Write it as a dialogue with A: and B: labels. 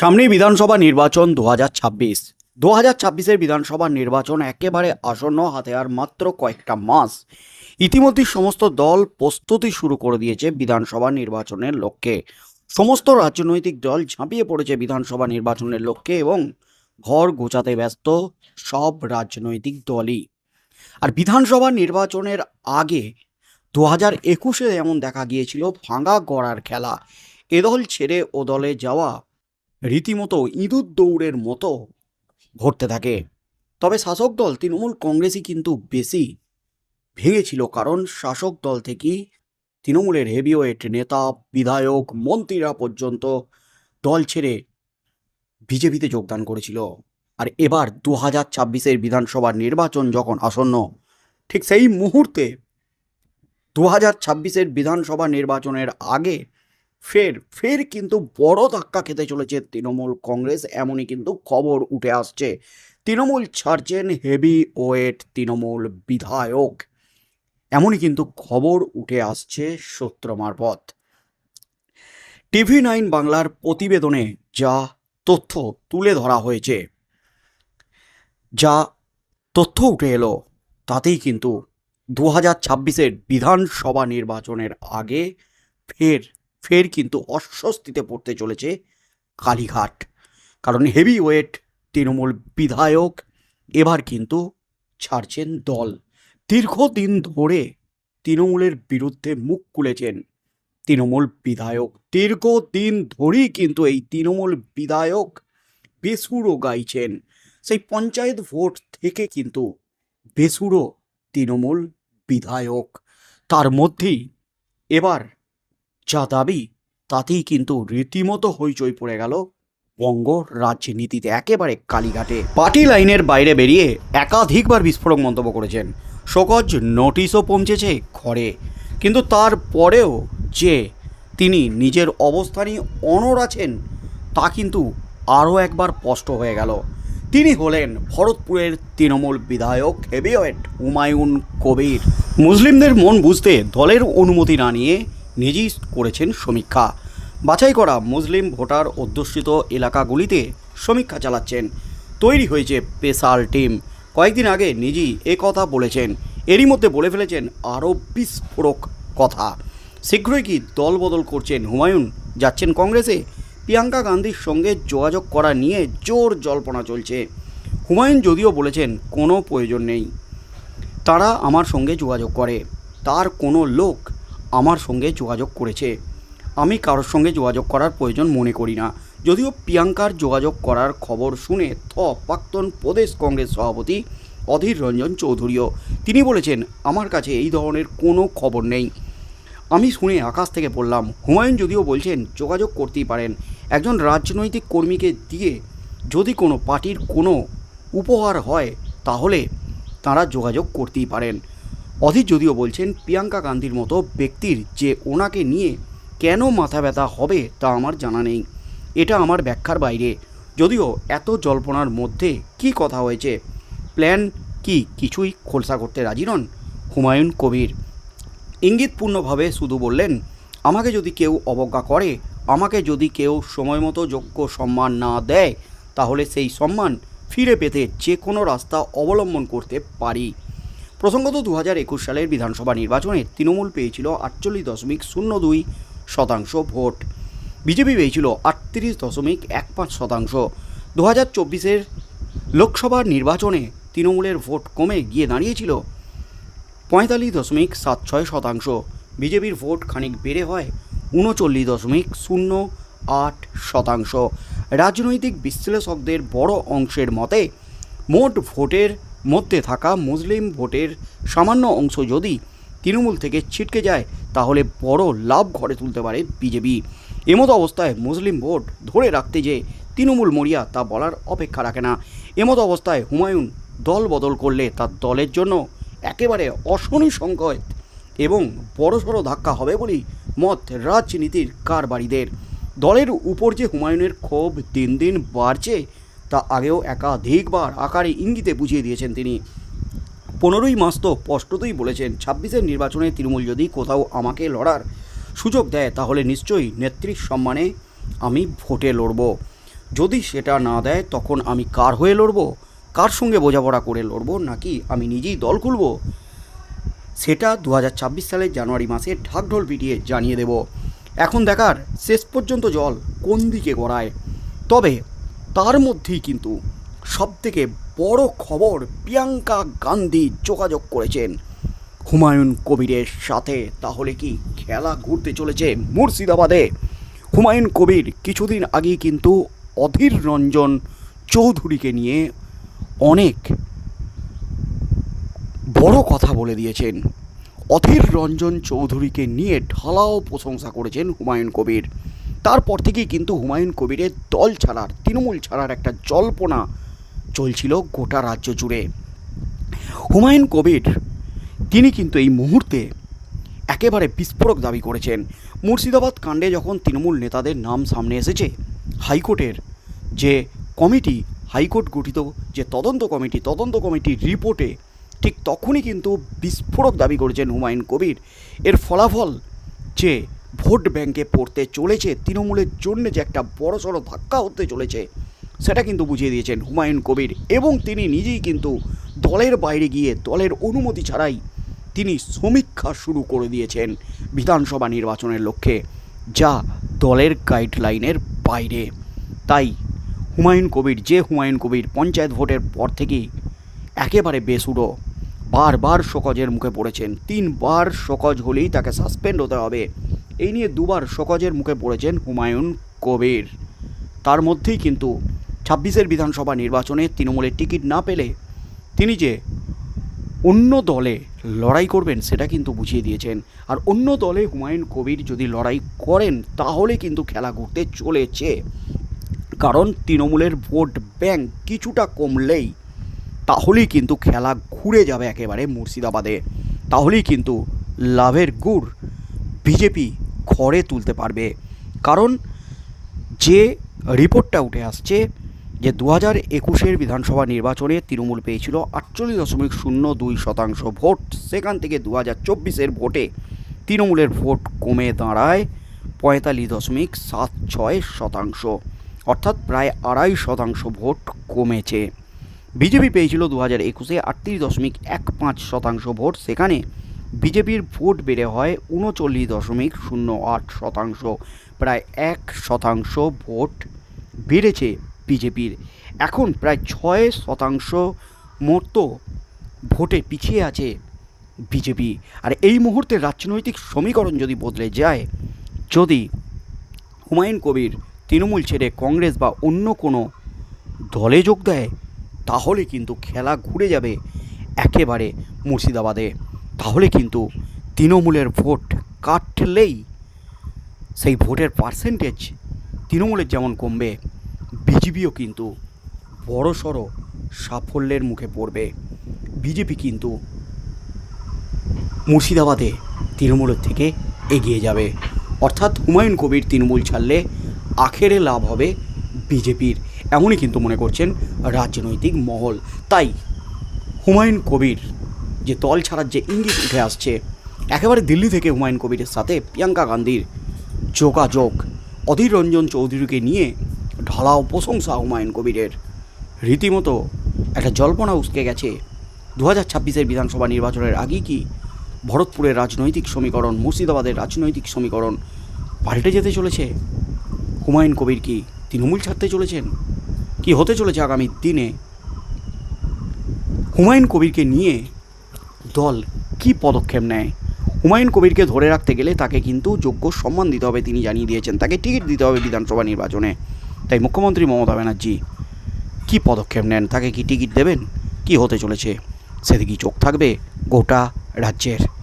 A: সামনেই বিধানসভা নির্বাচন দু হাজার ছাব্বিশ। দু হাজার ছাব্বিশের বিধানসভা নির্বাচন একেবারে আসন্ন হাতে আর মাত্র কয়েকটা মাস। ইতিমধ্যে সমস্ত দল প্রস্তুতি শুরু করে দিয়েছে বিধানসভা নির্বাচনের লক্ষ্যে। সমস্ত রাজনৈতিক দল ঝাঁপিয়ে পড়েছে বিধানসভা নির্বাচনের লক্ষ্যে এবং ঘর গোছাতে ব্যস্ত সব রাজনৈতিক দলই। আর বিধানসভা নির্বাচনের আগে দু হাজার একুশে যেমন দেখা গিয়েছিল, ভাঙা গড়ার খেলা। এ দল ছেড়ে ও দলে যাওয়া রীতিমতো ইঁদুর দৌড়ের মতো ঘটতে থাকে। তবে শাসক দল তৃণমূল কংগ্রেসই কিন্তু বেশি ভেঙেছিল, কারণ শাসক দল থেকেই তৃণমূলের হেভিওয়েট নেতা, বিধায়ক, মন্ত্রীরা পর্যন্ত দল ছেড়ে বিজেপিতে যোগদান করেছিল। আর এবার দু হাজার ছাব্বিশের বিধানসভা নির্বাচন যখন আসন্ন, ঠিক সেই মুহূর্তে দু হাজার ছাব্বিশের বিধানসভা নির্বাচনের আগে ফের ফের কিন্তু বড় ধাক্কা খেতে চলেছে তৃণমূল কংগ্রেস, এমনই কিন্তু খবর উঠে আসছে। তৃণমূল ছাড়ছেন হেভি ওয়েট তৃণমূল বিধায়ক। এমনই কিন্তু খবর উঠে আসছে সূত্র মারফত। টিভি নাইন বাংলার প্রতিবেদনে যা তথ্য তুলে ধরা হয়েছে, যা তথ্য উঠে এলো, তাতেই কিন্তু দু হাজার ছাব্বিশের বিধানসভা নির্বাচনের আগে ফের ফের কিন্তু অস্বস্তিতে পড়তে চলেছে কালীঘাট। কারণ হেভি ওয়েট তৃণমূল বিধায়ক এবার কিন্তু ছাড়ছেন দল। দীর্ঘদিন ধরে তৃণমূলের বিরুদ্ধে মুখ খুলেছেন তৃণমূল বিধায়ক। দীর্ঘদিন ধরেই কিন্তু এই তৃণমূল বিধায়ক বেসুরো গাইছেন। সেই পঞ্চায়েত ভোট থেকে কিন্তু বেসুরো তৃণমূল বিধায়ক। তার মধ্যেই এবার যা দাবি, তাতেই কিন্তু রীতিমতো হইচই পড়ে গেল। বঙ্গ রাজনীতিতে একেবারে কালীঘাটে। পার্টি লাইনের বাইরে বেরিয়ে একাধিকবার বিস্ফোরক মন্তব্য করেছেন। শোকজ নোটিশও পৌঁছেছে ঘরে। কিন্তু তারপরেও যে তিনি নিজের অবস্থানই অনর আছেন, তা কিন্তু আরও একবার স্পষ্ট হয়ে গেল। তিনি হলেন ভরতপুরের তৃণমূল বিধায়ক হেভিওয়েট হুমায়ুন কবির। মুসলিমদের মন বুঝতে দলের অনুমতি না নিয়ে নিজেই করেছেন সমীক্ষা। বাছাই করা মুসলিম ভোটার অধ্যুষিত এলাকাগুলিতে সমীক্ষা চালাচ্ছেন। তৈরি হয়েছে স্পেশাল টিম। কয়েকদিন আগে নিজেই এ কথা বলেছেন। এরই মধ্যে বলে ফেলেছেন আরও বিস্ফোরক কথা। শীঘ্রই কি দল বদল করছেন হুমায়ুন? যাচ্ছেন কংগ্রেসে? প্রিয়াঙ্কা গান্ধীর সঙ্গে যোগাযোগ করা নিয়ে জোর জল্পনা চলছে। হুমায়ুন যদিও বলেছেন, কোনো প্রয়োজন নেই। তারা আমার সঙ্গে যোগাযোগ করে। তার কোনো লোক আমার সঙ্গে যোগাযোগ করেছে। আমি কারোর সঙ্গে যোগাযোগ করার প্রয়োজন মনে করি না। যদিও প্রিয়াঙ্কার যোগাযোগ করার খবর শুনে থ প্রাক্তন প্রদেশ কংগ্রেস সভাপতি অধীর রঞ্জন চৌধুরীও, তিনি বলেছেন, আমার কাছে এই ধরনের কোনো খবর নেই। আমি শুনে আকাশ থেকে বললাম হুমায়ুন যদিও বলছেন যোগাযোগ করতেই পারেন, একজন রাজনৈতিক কর্মীকে দিয়ে যদি কোনো পার্টির কোনো উপহার হয়, তাহলে তারা যোগাযোগ করতেই পারেন। অধীর যদিও বলছেন প্রিয়াঙ্কা গান্ধীর মতো ব্যক্তির যে ওনাকে নিয়ে কেন মাথা ব্যথা হবে তা আমার জানা নেই। এটা আমার ব্যাখ্যার বাইরে। যদিও এত জল্পনার মধ্যে কি কথা হয়েছে? প্ল্যান কি কিছুই খোলসা করতে রাজি নন? হুমায়ুন কবির। ইঙ্গিতপূর্ণভাবে শুধু বললেন, আমাকে যদি কেউ অবজ্ঞা করে, আমাকে যদি কেউ সময় মতো যোগ্য সম্মান না দেয়, তাহলে সেই সম্মান ফিরে পেতে যে কোনো রাস্তা অবলম্বন করতে পারি। প্রসঙ্গত দু হাজার একুশ সালের বিধানসভা নির্বাচনে তৃণমূল পেয়েছিল আটচল্লিশ দশমিক শূন্য দুই শতাংশ ভোট। বিজেপি পেয়েছিল আটত্রিশ দশমিক এক পাঁচ শতাংশ। দু হাজার চব্বিশের লোকসভার নির্বাচনে তৃণমূলের ভোট কমে গিয়ে দাঁড়িয়েছিল পঁয়তাল্লিশ দশমিক সাত ছয় শতাংশ। বিজেপির ভোট খানিক বেড়ে হয় উনচল্লিশ দশমিক শূন্য আট শতাংশ। রাজনৈতিক বিশ্লেষকদের বড় অংশের মতে, মোট ভোটের মধ্যে থাকা মুসলিম ভোটের সামান্য অংশ যদি তৃণমূল থেকে ছিটকে যায়, তাহলে বড় লাভ ঘরে তুলতে পারে বিজেপি। এমতো অবস্থায় মুসলিম ভোট ধরে রাখতে যে তৃণমূল মরিয়া তা বলার অপেক্ষা রাখে না। এমতো অবস্থায় হুমায়ুন দল বদল করলে তার দলের জন্য একেবারে অশনি সংকট এবং বড়সড় ধাক্কা হবে বলেই মত রাজনীতির কারবারিদের। দলের উপর যে হুমায়ুনের ক্ষোভ দিন দিন বাড়ছে তা আগেও একাধিকবার আকারে ইঙ্গিতে বুঝিয়ে দিয়েছেন তিনি। পনেরোই মাস তো স্পষ্টতই বলেছেন, ছাব্বিশের নির্বাচনে তৃণমূল যদি কোথাও আমাকে লড়ার সুযোগ দেয়, তাহলে নিশ্চয়ই নেত্রীর সম্মানে আমি ভোটে লড়ব। যদি সেটা না দেয়, তখন আমি কার হয়ে লড়ব? কার সঙ্গে বোঝাপড়া করে লড়ব? নাকি আমি নিজেই দল খুলবো? সেটা দু হাজার ছাব্বিশ সালের জানুয়ারি মাসে ঢাকঢোল পিটিয়ে জানিয়ে দেব। এখন দেখার শেষ পর্যন্ত জল কোন দিকে গড়ায়? তবে তার মধ্যেই কিন্তু সবথেকে বড় খবর প্রিয়াঙ্কা গান্ধী যোগাযোগ করেছেন। হুমায়ুন কবিরের সাথে, তাহলে কি খেলা ঘুরতে চলেছে মুর্শিদাবাদে? হুমায়ুন কবির কিছুদিন আগেই কিন্তু অধীর রঞ্জন চৌধুরীকে নিয়ে অনেক বড় কথা বলে দিয়েছেন। অধীর রঞ্জন চৌধুরীকে নিয়ে ঢালাও প্রশংসা করেছেন হুমায়ুন কবির। তারপর থেকেই কিন্তু হুমায়ুন কবিরের দল ছাড়ার, তৃণমূল ছাড়ার একটা জল্পনা চলছিল গোটা রাজ্য জুড়ে। হুমায়ুন কবির, তিনি কিন্তু এই মুহূর্তে একেবারে বিস্ফোরক দাবি করেছেন। মুর্শিদাবাদ কাণ্ডে যখন তৃণমূল নেতাদের নাম সামনে এসেছে, হাইকোর্টের যে কমিটি, হাইকোর্ট গঠিত যে তদন্ত কমিটি, তদন্ত কমিটির রিপোর্টে ঠিক তখনই কিন্তু বিস্ফোরক দাবি করেছেন হুমায়ুন কবির। এর ফলাফল যে ভোট ব্যাংকে পড়তে চলেছে। তৃণমূলের জন্য যে একটা বড়সড় ধাক্কা হতে চলেছে, সেটা কিন্তু বুঝিয়ে দিয়েছেন হুমায়ুন কবির। এবং তিনি নিজেই কিন্তু দলের বাইরে গিয়ে দলের অনুমতি ছাড়াই তিনি সমীক্ষা শুরু করে দিয়েছেন বিধানসভা নির্বাচনের লক্ষ্যে, যা দলের গাইডলাইনের বাইরে। তাই হুমায়ুন কবির, যে হুমায়ুন কবির পঞ্চায়েত ভোটের পর থেকেই একেবারে বেসুরো বারবার শোকজের মুখে পড়েছেন। তিনবার শোকজ হলেই তাকে সাসপেন্ড হতে হবে। এই নিয়ে দুবার শোকজের মুখে পড়েছেন হুমায়ুন কবির। তার মধ্যেই কিন্তু ছাব্বিশের বিধানসভা নির্বাচনে তৃণমূলের টিকিট না পেলে তিনি যে অন্য দলে লড়াই করবেন সেটা কিন্তু বুঝিয়ে দিয়েছেন। আর অন্য দলে হুমায়ুন কবির যদি লড়াই করেন, তাহলে কিন্তু খেলা ঘুরতে চলেছে। কারণ তৃণমূলের ভোট ব্যাংক কিছুটা কমলেই তাহলেই কিন্তু খেলা ঘুরে যাবে একেবারে মুর্শিদাবাদে। তাহলেই কিন্তু লাভের গুড় বিজেপি ঘরে তুলতে পারবে। কারণ যে রিপোর্টটা উঠে আসছে যে দু হাজার একুশের বিধানসভা নির্বাচনে তৃণমূল পেয়েছিল আটচল্লিশ দশমিক শূন্য দুই শতাংশ ভোট। সেখান থেকে দু হাজার চব্বিশের ভোটে তৃণমূলের ভোট কমে দাঁড়ায় পঁয়তাল্লিশ দশমিক সাত ছয় শতাংশ। অর্থাৎ প্রায় আড়াই শতাংশ ভোট কমেছে। বিজেপি পেয়েছিল দু হাজার একুশে আটত্রিশ দশমিক এক পাঁচ শতাংশ ভোট। সেখানে বিজেপির ভোট বেড়ে হয় উনচল্লিশ দশমিক শূন্য আট শতাংশ। প্রায় এক শতাংশ ভোট বেড়েছে বিজেপির। এখন প্রায় ছয় শতাংশ মতো ভোটে পিছিয়ে আছে বিজেপি। আর এই মুহূর্তে রাজনৈতিক সমীকরণ যদি বদলে যায়, যদি হুমায়ুন কবির, তৃণমূল ছেড়ে কংগ্রেস বা অন্য কোনো দলে যোগ দেয়, তাহলে কিন্তু খেলা ঘুরে যাবে একেবারে মুর্শিদাবাদে। তাহলে কিন্তু তৃণমূলের ভোট কাটলেই সেই ভোটের পার্সেন্টেজ তৃণমূলের যেমন কমবে, বিজেপিও কিন্তু বড়সড় সাফল্যের মুখে পড়বে। বিজেপি কিন্তু মুর্শিদাবাদে তৃণমূলের থেকে এগিয়ে যাবে। অর্থাৎ হুমায়ুন কবির তৃণমূল ছাড়লে আখেরে লাভ হবে বিজেপির, এমনই কিন্তু মনে করছেন রাজনৈতিক মহল। তাই হুমায়ুন কবির যে দল ছাড়ার যে ইঙ্গিত উঠে আসছে, একেবারে দিল্লি থেকে হুমায়ুন কবিরের সাথে প্রিয়াঙ্কা গান্ধীর যোগাযোগ। অধীর রঞ্জন চৌধুরীকে নিয়ে ঢালাও প্রশংসা হুমায়ুন কবিরের। রীতিমতো একটা জল্পনা উসকে গেছে। দু হাজার ছাব্বিশের বিধানসভা নির্বাচনের আগেই কি ভরতপুরের রাজনৈতিক সমীকরণ, মুর্শিদাবাদের রাজনৈতিক সমীকরণ পাল্টে যেতে চলেছে? হুমায়ুন কবির কি তৃণমূল ছাড়তে চলেছেন? কি হতে চলেছে আগামী দিনে? হুমায়ুন কবিরকে নিয়ে দল কি পদক্ষেপ নেয়? হুমায়ুন কবিরকে ধরে রাখতে গেলে তাকে কিন্তু যোগ্য সম্মান দিতে হবে তিনি জানিয়ে দিয়েছেন। তাকে টিকিট দিতে হবে বিধানসভা নির্বাচনে। তাই মুখ্যমন্ত্রী মমতা ব্যানার্জি, কী পদক্ষেপ নেন? তাকে কি টিকিট দেবেন? কি হতে চলেছে? সেদিকেই চোখ থাকবে গোটা রাজ্যের।